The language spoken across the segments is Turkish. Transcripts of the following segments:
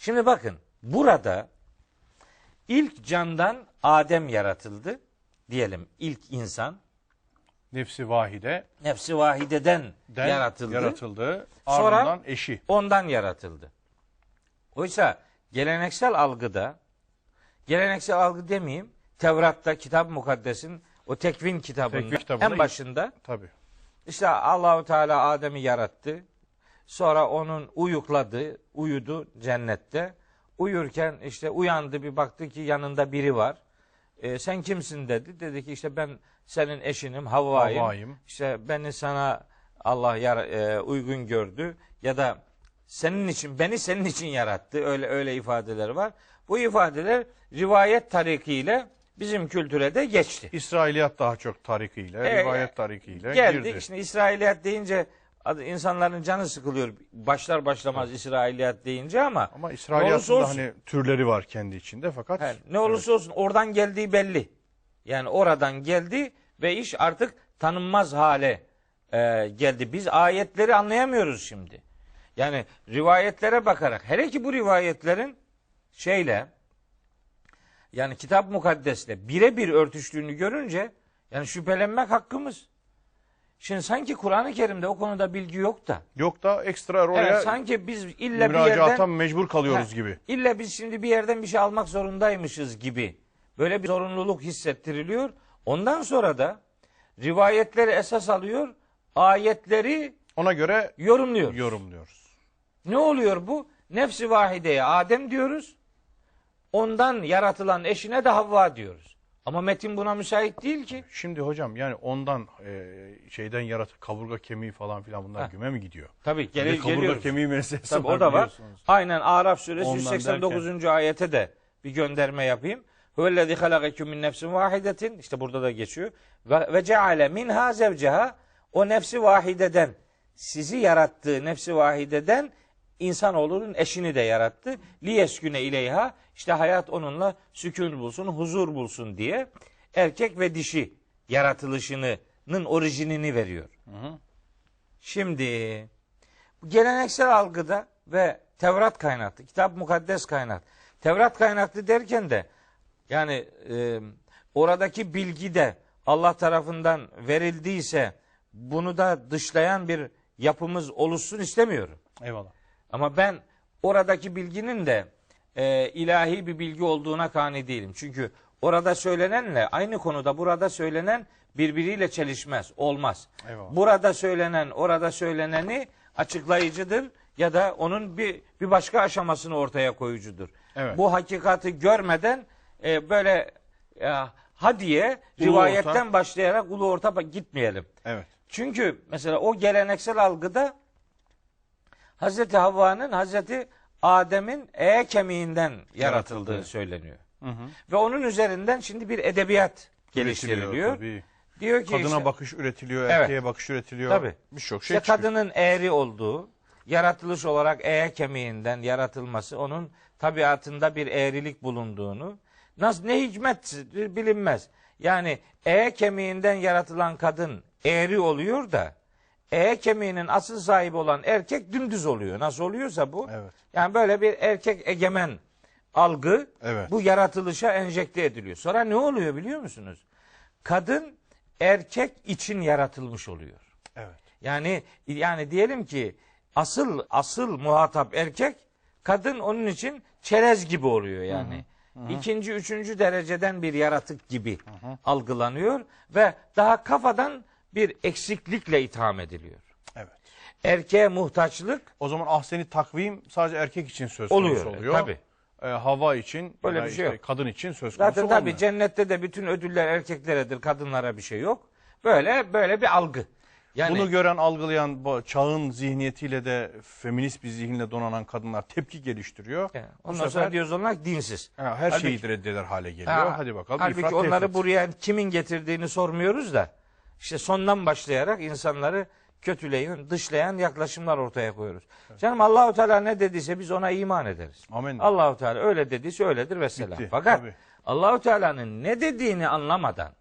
Şimdi bakın burada ilk candan Adem yaratıldı diyelim ilk insan Nefsi vahide nefsi vahideden den yaratıldı. yaratıldı. Sonra- eşi. Ondan yaratıldı. Oysa geleneksel algıda geleneksel algı demeyeyim Tevrat'ta kitap mukaddesin o tekvin kitabında Tekvin en başında Tabii. işte Allahu Teala Adem'i yarattı. Sonra onun uyukladı, uyudu cennette. Uyurken işte uyandı bir baktı ki yanında biri var. E, sen kimsin dedi. Dedi ki işte ben senin eşinim Havva'yım. Havva'yım. İşte beni sana Allah yar, e, uygun gördü ya da senin için beni senin için yarattı. Öyle öyle ifadeler var. Bu ifadeler rivayet tarikiyle bizim kültüre de geçti. İsrailiyat daha çok tarikiyle, Evet. rivayet tarikiyle Geldik girdi. işte İsrailiyat deyince insanların canı sıkılıyor. Başlar başlamaz İsrailiyat deyince ama Ama İsrailiyatın olsun. hani türleri var kendi içinde fakat he, ne olursa olsun oradan geldiği belli. Yani oradan geldi ve iş artık tanınmaz hale e, geldi. Biz ayetleri anlayamıyoruz şimdi. Yani rivayetlere bakarak hele ki bu rivayetlerin şeyle yani kitap mukaddesle birebir örtüştüğünü görünce yani şüphelenmek hakkımız. Şimdi sanki Kur'an-ı Kerim'de o konuda bilgi yok da. yok da ekstra oraya Evet, sanki biz illa bir yerden mecbur kalıyoruz Ha, gibi. İlla biz şimdi bir yerden bir şey almak zorundaymışız gibi. Böyle bir zorunluluk hissettiriliyor. Ondan sonra da rivayetleri esas alıyor, ayetleri Ona göre yorumluyor. yorumluyoruz. Ne oluyor bu? Nefsi vahideye Adem diyoruz. Ondan yaratılan eşine de Havva diyoruz. Ama metin buna müsait değil ki. Şimdi hocam yani ondan e, şeyden yaratıp kaburga kemiği falan filan bunlar Ha. güme mi gidiyor? Tabii Bir de gel, kaburga geliyoruz. kemiği meselesi Tabii var o da var. Aynen Araf suresi Ondan 189. ayete de bir gönderme yapayım. Huvellezî halakeküm min nefsin vahidetin işte burada da geçiyor. Ve, ve ceale minha zevceha o nefsi vahideden sizi yarattığı nefsi vahideden insanoğlunun eşini de yarattı. Liyesküne ileyha işte hayat onunla sükun bulsun, huzur bulsun diye erkek ve dişi yaratılışının orijinini veriyor. Şimdi bu geleneksel algıda ve Tevrat kaynaklı, kitap mukaddes kaynak. Tevrat kaynaklı derken de yani e, oradaki bilgi de Allah tarafından verildiyse bunu da dışlayan bir yapımız oluşsun istemiyorum. Eyvallah. Ama ben oradaki bilginin de e, ilahi bir bilgi olduğuna kani değilim. Çünkü orada söylenenle aynı konuda burada söylenen birbiriyle çelişmez, olmaz. Eyvallah. Burada söylenen, orada söyleneni açıklayıcıdır ya da onun bir bir başka aşamasını ortaya koyucudur. Evet. Bu hakikati görmeden e, böyle e, hadiye Ulu rivayetten orta. başlayarak ulu orta gitmeyelim. Evet. Çünkü mesela o geleneksel algıda Hazreti Havva'nın Hazreti Adem'in e kemiğinden yaratıldığı söyleniyor. Hı hı. Ve onun üzerinden şimdi bir edebiyat geliştiriliyor. tabii. Diyor ki Kadına işte, bakış üretiliyor, Evet. erkeğe bakış üretiliyor. Tabii. Birçok şey işte kadının eğri olduğu, yaratılış olarak e kemiğinden yaratılması, onun tabiatında bir eğrilik bulunduğunu, nasıl ne hikmettir bilinmez. Yani e kemiğinden yaratılan kadın eğri oluyor da e kemiğinin asıl sahibi olan erkek dümdüz oluyor. Nasıl oluyorsa bu. Evet. Yani böyle bir erkek egemen algı Evet. bu yaratılışa enjekte ediliyor. Sonra ne oluyor biliyor musunuz? Kadın erkek için yaratılmış oluyor. Evet. Yani yani diyelim ki asıl asıl muhatap erkek, kadın onun için çerez gibi oluyor yani. İkinci, üçüncü dereceden bir yaratık gibi algılanıyor ve daha kafadan bir eksiklikle itham ediliyor. Evet. Erkeğe muhtaçlık O zaman ahseni takvim sadece erkek için söz konusu oluyor. oluyor. Tabii. Ee, hava için Böyle bir şey işte yok. kadın için söz konusu Zaten tabii olmuyor. cennette de bütün ödüller erkekleredir, kadınlara bir şey yok. Böyle böyle bir algı. Yani Bunu gören, algılayan bu çağın zihniyetiyle de feminist bir zihinle donanan kadınlar tepki geliştiriyor. Yani ondan sefer sonra diyoruz onlar dinsiz. ha, her Halbuki- şeyi reddeder hale geliyor. Ha, Hadi bakalım. Halbuki onları tefrit. buraya kimin getirdiğini sormuyoruz da işte sondan başlayarak insanları kötüleyen, dışlayan yaklaşımlar ortaya koyuyoruz. Canım Allahu Teala ne dediyse biz ona iman ederiz. Amin. Allahu Teala öyle dediyse öyledir vesselam. Bitti, Fakat tabii. Allahu Teala'nın ne dediğini anlamadan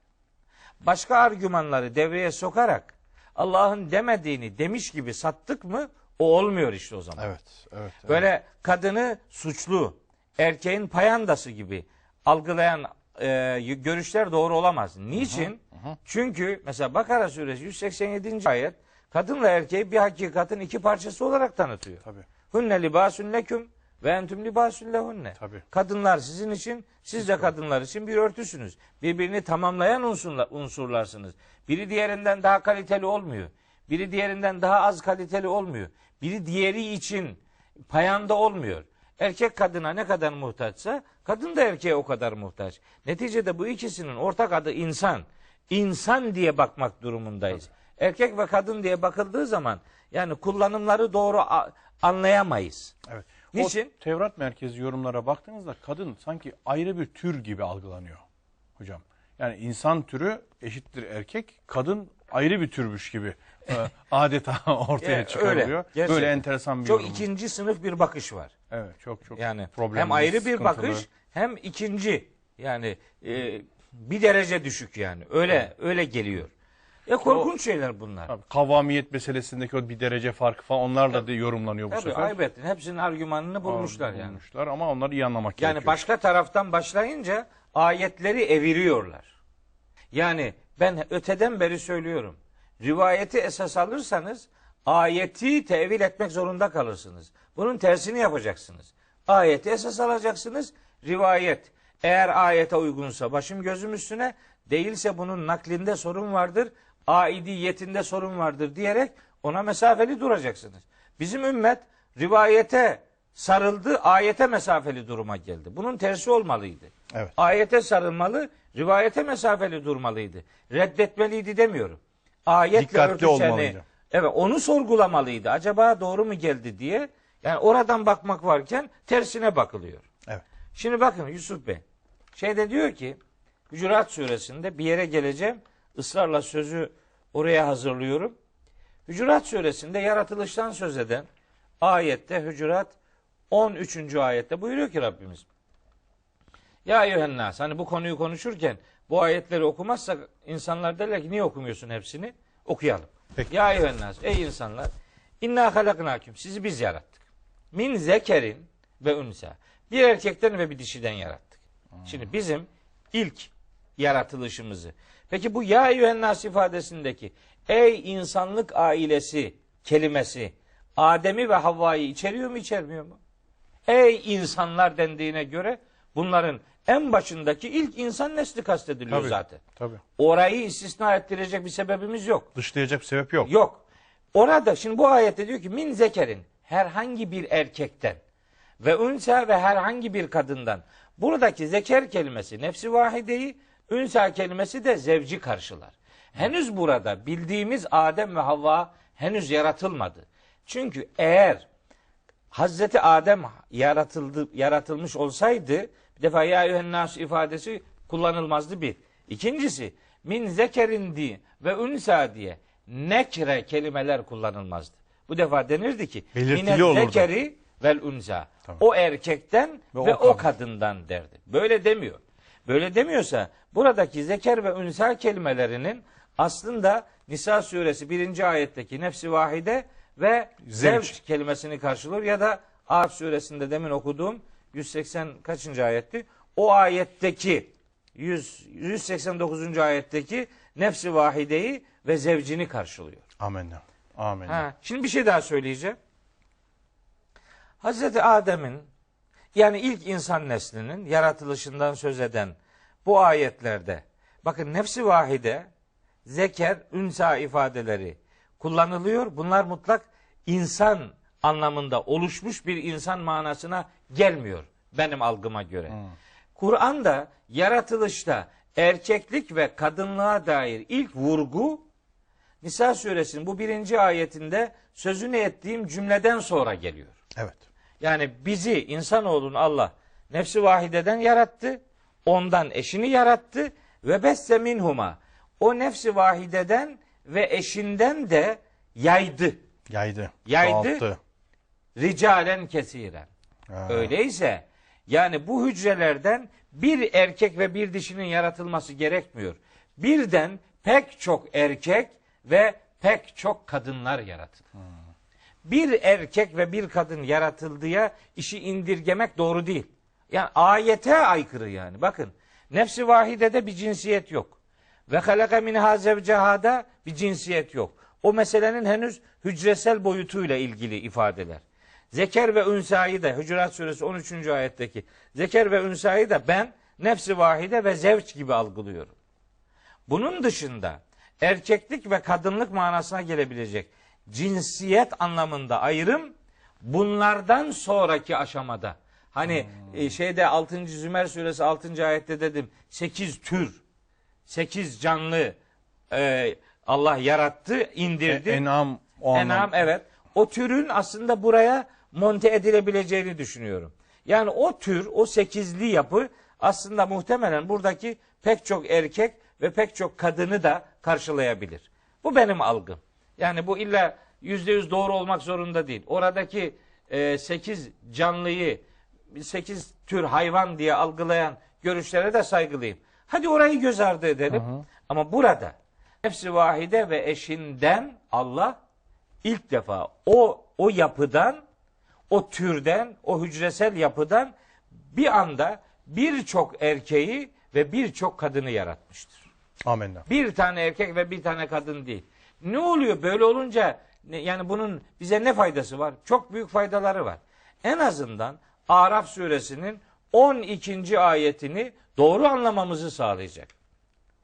başka argümanları devreye sokarak Allah'ın demediğini demiş gibi sattık mı O olmuyor işte o zaman. Evet, evet. evet. Böyle kadını suçlu, erkeğin payandası gibi algılayan e, görüşler doğru olamaz. Niçin? Çünkü mesela Bakara suresi 187. ayet kadınla erkeği bir hakikatin iki parçası olarak tanıtıyor. Tabii. Hunne libasun leküm ve entüm libasun lehunne. Tabii. Kadınlar sizin için, siz de kadınlar için bir örtüsünüz. Birbirini tamamlayan unsurlar, unsurlarsınız. Biri diğerinden daha kaliteli olmuyor. Biri diğerinden daha az kaliteli olmuyor. Biri diğeri için payanda olmuyor. Erkek kadına ne kadar muhtaçsa kadın da erkeğe o kadar muhtaç. Neticede bu ikisinin ortak adı insan. İnsan diye bakmak durumundayız. Erkek ve kadın diye bakıldığı zaman yani kullanımları doğru anlayamayız. Evet. Niçin? O Tevrat merkezi yorumlara baktığınızda kadın sanki ayrı bir tür gibi algılanıyor hocam. Yani insan türü eşittir erkek, kadın ayrı bir türmüş gibi e, adeta ortaya Evet, çıkarılıyor. öyle. Böyle enteresan bir Çok yorum. ikinci sınıf bir bakış var. Evet, çok çok Yani problemli, hem ayrı bir bakış hem ikinci yani e, bir derece düşük yani. Öyle öyle geliyor. Ya korkunç şeyler bunlar. Tabii, kavamiyet meselesindeki o bir derece farkı falan onlar da yorumlanıyor bu Tabii sefer. aybetin hepsinin argümanını bulmuşlar yani. Bulmuşlar ama onları iyi anlamak Yani gerekiyor. başka taraftan başlayınca ayetleri eviriyorlar. Yani ben öteden beri söylüyorum. Rivayeti esas alırsanız ayeti tevil etmek zorunda kalırsınız. Bunun tersini yapacaksınız. Ayeti esas alacaksınız. Rivayet eğer ayete uygunsa başım gözüm üstüne değilse bunun naklinde sorun vardır. Aidiyetinde sorun vardır diyerek ona mesafeli duracaksınız. Bizim ümmet rivayete sarıldı, ayete mesafeli duruma geldi. Bunun tersi olmalıydı. Evet. Ayete sarılmalı, rivayete mesafeli durmalıydı. Reddetmeliydi demiyorum. Ayetle Dikkatli örtüşeni, olmalıydı. Evet, onu sorgulamalıydı. Acaba doğru mu geldi diye. Yani oradan bakmak varken tersine bakılıyor. Evet. Şimdi bakın Yusuf Bey. Şeyde diyor ki Hücurat suresinde bir yere geleceğim. Israrla sözü oraya hazırlıyorum. Hücurat suresinde yaratılıştan söz eden ayette Hücurat 13. ayette buyuruyor ki Rabbimiz. Ya eyyühennas hani bu konuyu konuşurken bu ayetleri okumazsak insanlar derler ki niye okumuyorsun hepsini? Okuyalım. Peki. Ya eyyühennas ey insanlar inna halaknaküm sizi biz yarattık. Min zekerin ve unsa. Bir erkekten ve bir dişiden yarattık. Şimdi bizim ilk yaratılışımızı. Peki bu ya eyyühennas ifadesindeki ey insanlık ailesi kelimesi Adem'i ve Havva'yı içeriyor mu içermiyor mu? Ey insanlar dendiğine göre bunların en başındaki ilk insan nesli kastediliyor Tabii. zaten. Tabii. Orayı istisna ettirecek bir sebebimiz yok. Dışlayacak bir sebep yok. Yok. Orada şimdi bu ayette diyor ki min zekerin herhangi bir erkekten ve ünsa ve herhangi bir kadından. Buradaki zeker kelimesi nefsi vahideyi, ünsa kelimesi de zevci karşılar. Henüz burada bildiğimiz Adem ve Havva henüz yaratılmadı. Çünkü eğer Hazreti Adem yaratıldı, yaratılmış olsaydı bir defa ya eyyühennas ifadesi kullanılmazdı bir. İkincisi min zekerin diye ve ünsa diye nekre kelimeler kullanılmazdı. Bu defa denirdi ki olurdu. zekeri vel unsa. Tamam. O erkekten ve, Ve o o, kadın. kadından derdi. Böyle demiyor. Böyle demiyorsa buradaki zeker ve ünsa kelimelerinin aslında Nisa suresi 1. ayetteki nefsi vahide ve zevç kelimesini karşılıyor ya da Araf suresinde demin okuduğum 180 kaçıncı ayetti? O ayetteki 100, 189. ayetteki nefsi vahideyi ve zevcini karşılıyor. Amenna. Amenna. Ha, şimdi bir şey daha söyleyeceğim. Hazreti Adem'in yani ilk insan neslinin yaratılışından söz eden bu ayetlerde bakın nefsi vahide, zeker, ünsa ifadeleri kullanılıyor. Bunlar mutlak insan anlamında oluşmuş bir insan manasına gelmiyor benim algıma göre. Kur'an'da yaratılışta erkeklik ve kadınlığa dair ilk vurgu Nisa suresinin bu birinci ayetinde sözünü ettiğim cümleden sonra geliyor. Evet. Yani bizi insanoğlunu Allah nefsi vahideden yarattı. Ondan eşini yarattı ve besse minhuma. O nefsi vahideden ve eşinden de yaydı. Yaydı. Yaydı. çoğalttı. Ricalen kesiren. Ha. Öyleyse yani bu hücrelerden bir erkek ve bir dişinin yaratılması gerekmiyor. Birden pek çok erkek ve pek çok kadınlar yaratılır. bir erkek ve bir kadın yaratıldıya işi indirgemek doğru değil. Yani ayete aykırı yani. Bakın nefsi vahidede bir cinsiyet yok. Ve halaka minha zevcehada bir cinsiyet yok. O meselenin henüz hücresel boyutuyla ilgili ifadeler. Zeker ve ünsayı da Hucurat suresi 13. ayetteki zeker ve ünsayı da ben nefsi vahide ve zevç gibi algılıyorum. Bunun dışında erkeklik ve kadınlık manasına gelebilecek cinsiyet anlamında ayrım bunlardan sonraki aşamada. Hani e, şeyde 6. Zümer suresi 6. ayette dedim 8 tür, 8 canlı e, Allah yarattı, indirdi. Enam o Enam anlam. evet. O türün aslında buraya monte edilebileceğini düşünüyorum. Yani o tür, o sekizli yapı aslında muhtemelen buradaki pek çok erkek ve pek çok kadını da karşılayabilir. Bu benim algım. Yani bu illa yüzde yüz doğru olmak zorunda değil. Oradaki e, sekiz canlıyı, sekiz tür hayvan diye algılayan görüşlere de saygılıyım. Hadi orayı göz ardı edelim. Ama burada nefsi vahide ve eşinden Allah ilk defa o o yapıdan, o türden, o hücresel yapıdan bir anda birçok erkeği ve birçok kadını yaratmıştır. Amenna. Bir tane erkek ve bir tane kadın değil. Ne oluyor böyle olunca yani bunun bize ne faydası var? Çok büyük faydaları var. En azından Araf suresinin 12. ayetini doğru anlamamızı sağlayacak.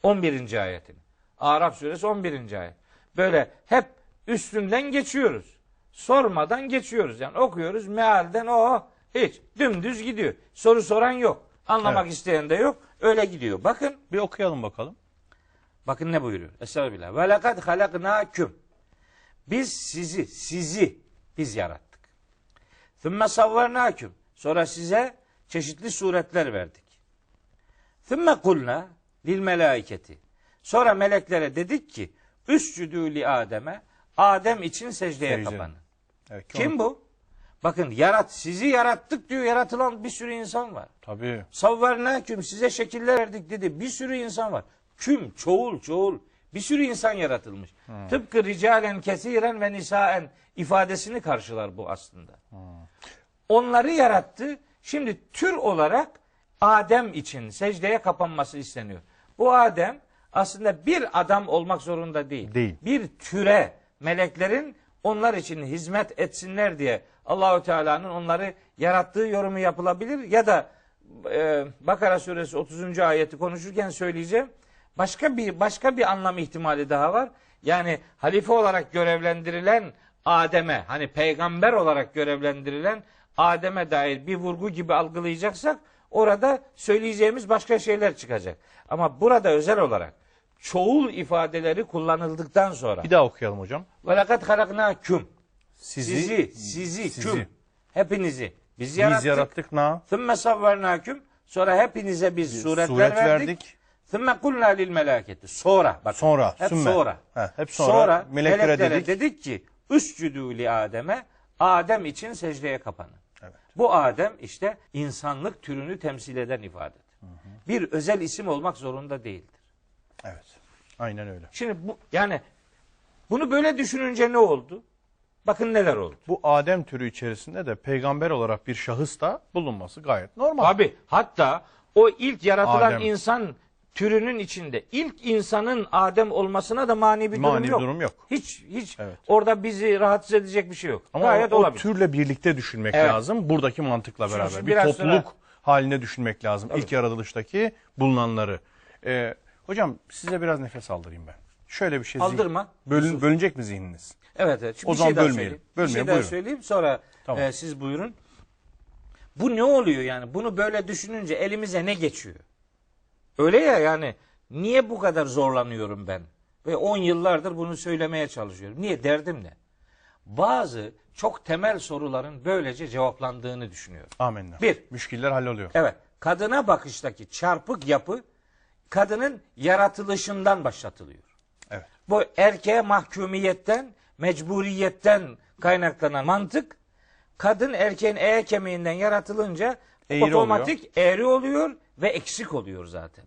11. ayetini. Araf suresi 11. ayet. Böyle hep üstünden geçiyoruz. Sormadan geçiyoruz. Yani okuyoruz mealden o hiç dümdüz gidiyor. Soru soran yok. Anlamak Evet. isteyen de yok. Öyle gidiyor. Bakın Bir okuyalım bakalım. Bakın ne buyuruyor? Estağfirullah. Ve lekad halaknâküm. Biz sizi, sizi biz yarattık. Thümme savvarnâküm. Sonra size çeşitli suretler verdik. Thümme kulna lil melaiketi. Sonra meleklere dedik ki üscüdü li Adem'e Adem için secdeye Secde. kapanın. Evet, Kim bu? Bakın yarat sizi yarattık diyor. Yaratılan bir sürü insan var. Tabii. Savvarnâküm size şekiller verdik dedi. Bir sürü insan var. Küm, çoğul, çoğul. Bir sürü insan yaratılmış. Tıpkı ricalen kesiren ve nisaen ifadesini karşılar bu aslında. Onları yarattı. Şimdi tür olarak Adem için secdeye kapanması isteniyor. Bu Adem aslında bir adam olmak zorunda değil. Değil. Bir türe meleklerin onlar için hizmet etsinler diye Allahü Teala'nın onları yarattığı yorumu yapılabilir ya da e, Bakara suresi 30. ayeti konuşurken söyleyeceğim. Başka bir başka bir anlam ihtimali daha var. Yani halife olarak görevlendirilen Adem'e hani peygamber olarak görevlendirilen Adem'e dair bir vurgu gibi algılayacaksak orada söyleyeceğimiz başka şeyler çıkacak. Ama burada özel olarak çoğul ifadeleri kullanıldıktan sonra Bir daha okuyalım hocam. ve lekad halaknâküm Sizi, sizi, sizi, sizi. küm hepinizi biz biz yarattık. yarattık na. Thümme savvarnâküm sonra hepinize biz suretler Suret verdik. verdik. Thümme kulnâ lil melâketi. Sonra bak. Sonra, Hep sümme. sonra. He, hep sonra. Meleklere meleklere, dedik. dedik. ki üscüdü li Adem'e Adem için secdeye kapanın. Evet. Bu Adem işte insanlık türünü temsil eden ifadedir. Bir özel isim olmak zorunda değildir. Evet. Aynen öyle. Şimdi bu yani bunu böyle düşününce ne oldu? Bakın neler oldu. Bu Adem türü içerisinde de peygamber olarak bir şahıs da bulunması gayet normal. Abi hatta o ilk yaratılan Adem. insan türünün içinde ilk insanın Adem olmasına da mani bir Mani durum bir yok. durum yok. Hiç hiç Evet. orada bizi rahatsız edecek bir şey yok. Ama Gayet o, o olabilir. türle birlikte düşünmek Evet. lazım. Buradaki mantıkla Şimdi beraber. Bir biraz topluluk sonra- haline düşünmek lazım. İlk yaratılıştaki bulunanları. Ee, hocam size biraz nefes aldırayım ben. Şöyle bir şey. Aldırma. Bölün, bölünecek mi zihniniz? Evet evet. Şimdi O bir zaman şey daha bölmeyelim. söyleyeyim. bir Bölmeyelim, şey daha buyurun. söyleyeyim sonra Tamam. e, siz buyurun. Bu ne oluyor yani? Bunu böyle düşününce elimize ne geçiyor? Öyle ya yani niye bu kadar zorlanıyorum ben? Ve 10 yıllardır bunu söylemeye çalışıyorum. Niye? Derdim ne? Bazı çok temel soruların böylece cevaplandığını düşünüyorum. Amenna. Bir. Müşkiller halloluyor. Evet. Kadına bakıştaki çarpık yapı kadının yaratılışından başlatılıyor. Evet. Bu erkeğe mahkumiyetten, mecburiyetten kaynaklanan mantık kadın erkeğin eğe kemiğinden yaratılınca Eğri otomatik eğri oluyor ve eksik oluyor zaten.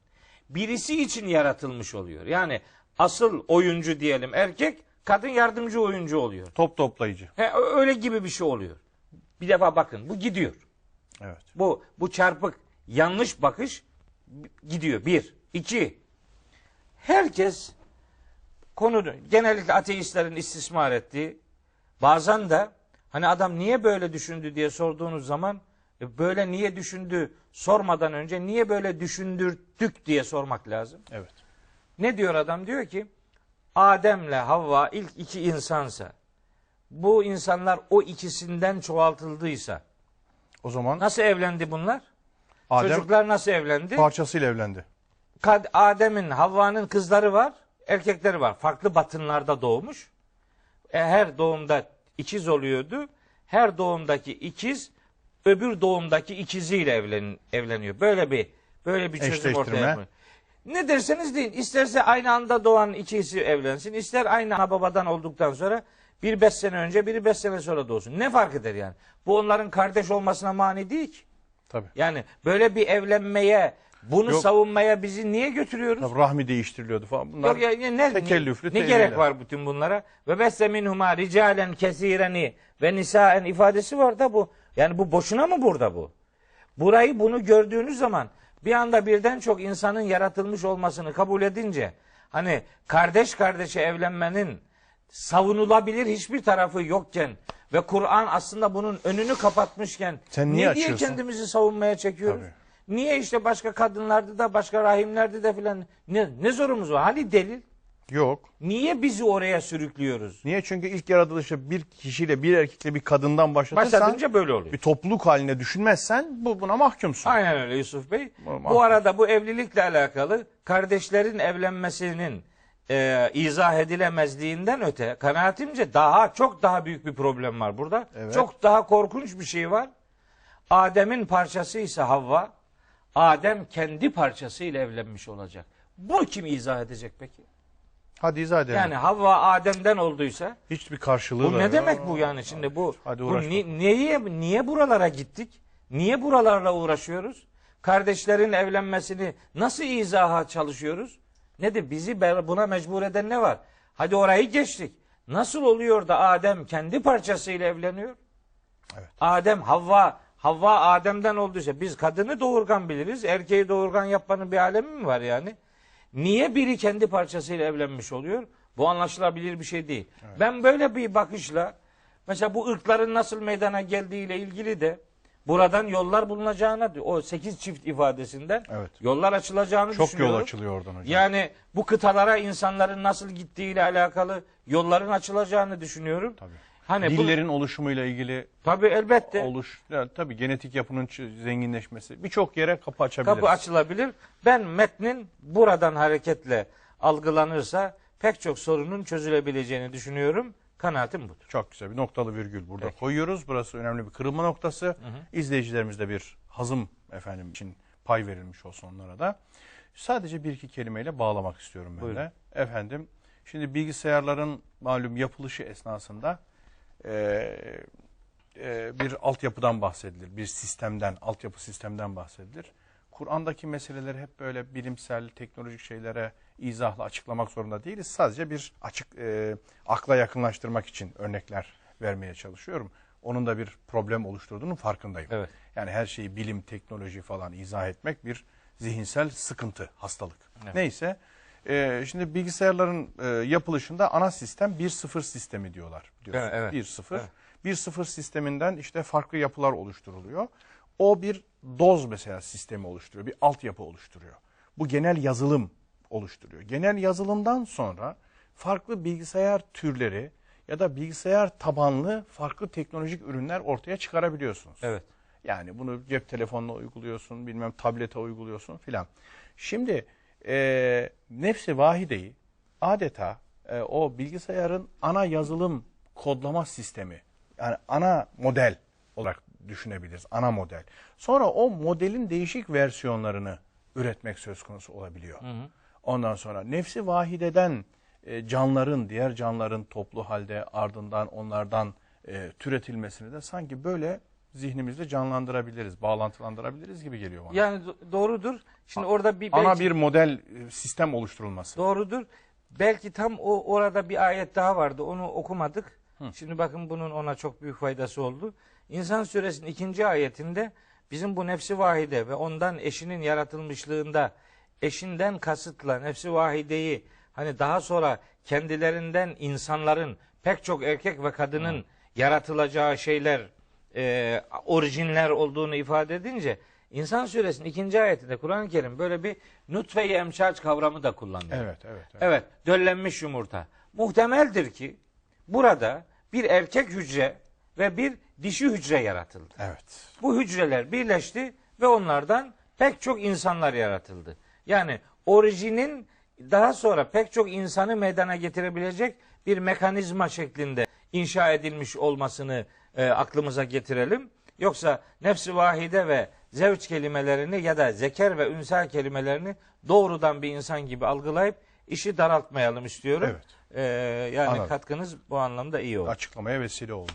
Birisi için yaratılmış oluyor. Yani asıl oyuncu diyelim erkek, Kadın yardımcı oyuncu oluyor. Top toplayıcı. He, öyle gibi bir şey oluyor. Bir defa bakın bu gidiyor. Evet. Bu bu çarpık yanlış bakış gidiyor. Bir. iki. Herkes konu genellikle ateistlerin istismar ettiği bazen de hani adam niye böyle düşündü diye sorduğunuz zaman böyle niye düşündü sormadan önce niye böyle düşündürdük diye sormak lazım. Evet. Ne diyor adam? Diyor ki Adem'le Havva ilk iki insansa bu insanlar o ikisinden çoğaltıldıysa O zaman nasıl evlendi bunlar? Adem Çocuklar nasıl evlendi? parçasıyla evlendi. Adem'in, Havva'nın kızları var, erkekleri var. Farklı batınlarda doğmuş. E, her doğumda ikiz oluyordu. Her doğumdaki ikiz öbür doğumdaki ikiziyle evlen, evleniyor. Böyle bir böyle bir çözüm ortaya yapıyor. Ne derseniz deyin. İsterse aynı anda doğan ikisi evlensin. ister aynı ana babadan olduktan sonra bir beş sene önce biri beş sene sonra doğsun. Ne fark eder yani? Bu onların kardeş olmasına mani değil ki. Tabii. Yani böyle bir evlenmeye, bunu Yok. savunmaya bizi niye götürüyoruz? Tabii rahmi değiştiriliyordu falan. Bunlar Yok ya, ne, tekellüflü ne, ne gerek var bütün bunlara? Ve besse minhuma ricalen kesireni ve nisaen ifadesi var da bu. Yani bu boşuna mı burada bu? Burayı bunu gördüğünüz zaman bir anda birden çok insanın yaratılmış olmasını kabul edince hani kardeş kardeşe evlenmenin savunulabilir hiçbir tarafı yokken ve Kur'an aslında bunun önünü kapatmışken Sen niye açıyorsun? kendimizi savunmaya çekiyoruz? Tabii. Niye işte başka kadınlarda da başka rahimlerde de filan ne, ne zorumuz var? Hani delil? Yok. Niye bizi oraya sürüklüyoruz? Niye? Çünkü ilk yaratılışta bir kişiyle, bir erkekle, bir kadından başlatırsan Başlatınca böyle oluyor. bir topluluk haline düşünmezsen bu buna mahkumsun. Aynen öyle Yusuf Bey. Bu arada bu evlilikle alakalı kardeşlerin evlenmesinin e, izah edilemezliğinden öte kanaatimce daha çok daha büyük bir problem var burada. Evet. Çok daha korkunç bir şey var. Adem'in parçası ise Havva. Adem kendi parçasıyla evlenmiş olacak. Bunu kim izah edecek peki? Hadi izah edelim. Yani Havva Adem'den olduysa Hiçbir karşılığı bu ne demek bu yani şimdi bu Hadi bu ni- niye niye buralara gittik? Niye buralarla uğraşıyoruz? Kardeşlerin evlenmesini nasıl izaha çalışıyoruz? Nedir bizi be- buna mecbur eden ne var? Hadi orayı geçtik. Nasıl oluyor da Adem kendi parçasıyla evleniyor? Evet. Adem Havva Havva Adem'den olduysa biz kadını doğurgan biliriz. Erkeği doğurgan yapmanın bir alemi mi var yani? Niye biri kendi parçasıyla evlenmiş oluyor? Bu anlaşılabilir bir şey değil. Ben böyle bir bakışla mesela bu ırkların nasıl meydana geldiğiyle ilgili de buradan yollar bulunacağına o 8 çift ifadesinden Evet. yollar açılacağını Çok düşünüyorum. yol açılıyor oradan hocam. Yani bu kıtalara insanların nasıl gittiğiyle alakalı yolların açılacağını düşünüyorum. Tabii. Hani Dillerin oluşumuyla ilgili tabii elbette oluş, ya, tabii genetik yapının zenginleşmesi birçok yere kapı açabiliriz. kapı açılabilir. Ben metnin buradan hareketle algılanırsa pek çok sorunun çözülebileceğini düşünüyorum. Kanaatim budur. Çok güzel bir noktalı virgül burada koyuyoruz. Burası önemli bir kırılma noktası. İzleyicilerimiz de bir hazım efendim için pay verilmiş olsun onlara da. Sadece bir iki kelimeyle bağlamak istiyorum ben Buyurun. de. Efendim şimdi bilgisayarların malum yapılışı esnasında eee, eee, bir altyapıdan bahsedilir. Bir sistemden, altyapı sistemden bahsedilir. Kur'an'daki meseleleri hep böyle bilimsel, teknolojik şeylere izahla açıklamak zorunda değiliz. Sadece bir açık eee, akla yakınlaştırmak için örnekler vermeye çalışıyorum. Onun da bir problem oluşturduğunun farkındayım. Evet. Yani her şeyi bilim, teknoloji falan izah etmek bir zihinsel sıkıntı, hastalık. Evet. Neyse, eee, şimdi bilgisayarların eee, yapılışında ana sistem 1-0 sistemi diyorlar. biliyorsun. Evet, evet. 1-0. Evet. 1-0 sisteminden işte farklı yapılar oluşturuluyor. O bir doz mesela sistemi oluşturuyor, bir altyapı oluşturuyor. Bu genel yazılım oluşturuyor. Genel yazılımdan sonra farklı bilgisayar türleri ya da bilgisayar tabanlı farklı teknolojik ürünler ortaya çıkarabiliyorsunuz. Evet. Yani bunu cep telefonuna uyguluyorsun, bilmem tablete uyguluyorsun filan. Şimdi e, nefsi vahideyi adeta e, o bilgisayarın ana yazılım kodlama sistemi yani ana model olarak düşünebiliriz. Ana model. Sonra o modelin değişik versiyonlarını üretmek söz konusu olabiliyor. Ondan sonra nefsi vahideden e, canların, diğer canların toplu halde ardından onlardan e, türetilmesini de sanki böyle zihnimizde canlandırabiliriz, bağlantılandırabiliriz gibi geliyor bana. Yani do- doğrudur. Şimdi orada bir Ana belki- bir model e, sistem oluşturulması. doğrudur. belki tam o orada bir ayet daha vardı. Onu okumadık. Şimdi bakın bunun ona çok büyük faydası oldu. İnsan suresinin ikinci ayetinde bizim bu nefsi vahide ve ondan eşinin yaratılmışlığında eşinden kasıtla nefsi vahideyi hani daha sonra kendilerinden insanların pek çok erkek ve kadının yaratılacağı şeyler e, orijinler olduğunu ifade edince İnsan suresinin ikinci ayetinde Kur'an-ı Kerim böyle bir nutfe-i emşaç kavramı da kullanıyor. Evet, evet, evet. Evet, döllenmiş yumurta. Muhtemeldir ki burada bir erkek hücre ve bir dişi hücre yaratıldı. Evet. Bu hücreler birleşti ve onlardan pek çok insanlar yaratıldı. Yani orijinin daha sonra pek çok insanı meydana getirebilecek bir mekanizma şeklinde inşa edilmiş olmasını e, aklımıza getirelim. Yoksa nefsi vahide ve zevç kelimelerini ya da zeker ve ünsel kelimelerini doğrudan bir insan gibi algılayıp işi daraltmayalım istiyorum. Evet. E, yani Anladım. katkınız bu anlamda iyi oldu. Açıklamaya vesile oldu.